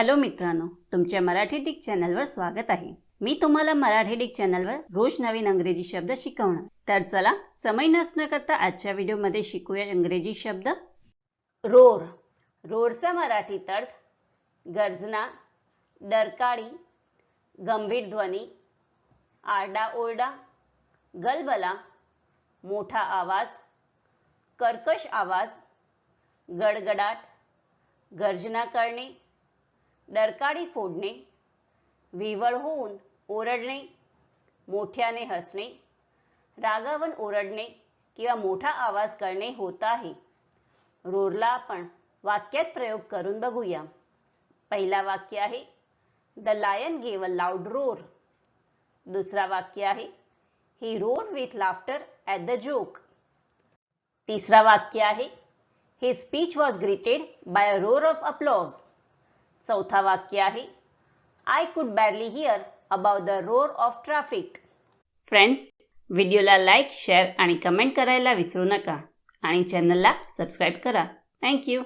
Hello मित्रांनो तुमच्या Marathi Dick चॅनलवर स्वागत आहे. मी तुम्हाला मराठी डिक चॅनलवर रोज नवीन अंग्रेजी शब्द शिकवणार. तर चला समय नसणं करता आजच्या व्हिडिओमध्ये शिकूया इंग्रजी शब्द. रोर. रोरचा मराठीत अर्थ गर्जना डरकाळी गंभीर ध्वनी आरडाओरडा गलबला मोठा आवाज कर्कश आवाज गडगडाट गर्जना करणे डरकाळी फोडणे विव्हळ होऊन ओरडणे मोठ्याने हसणे रागावून ओरडणे किंवा मोठा आवाज करणे होत आहे. रोरला आपण वाक्यात प्रयोग करून बघूया. पहिला वाक्य आहे the lion gave a loud roar. दुसरा वाक्य आहे he roar with laughter at the joke. तिसरा वाक्य आहे हे speech was greeted by a roar of applause चौथा वाक्य आहे. I could barely hear about the roar of traffic friends व्हिडिओला लाईक शेअर आणि कमेंट करायला विसरू नका. आणि चॅनलला सबस्क्राईब करा. थँक्यू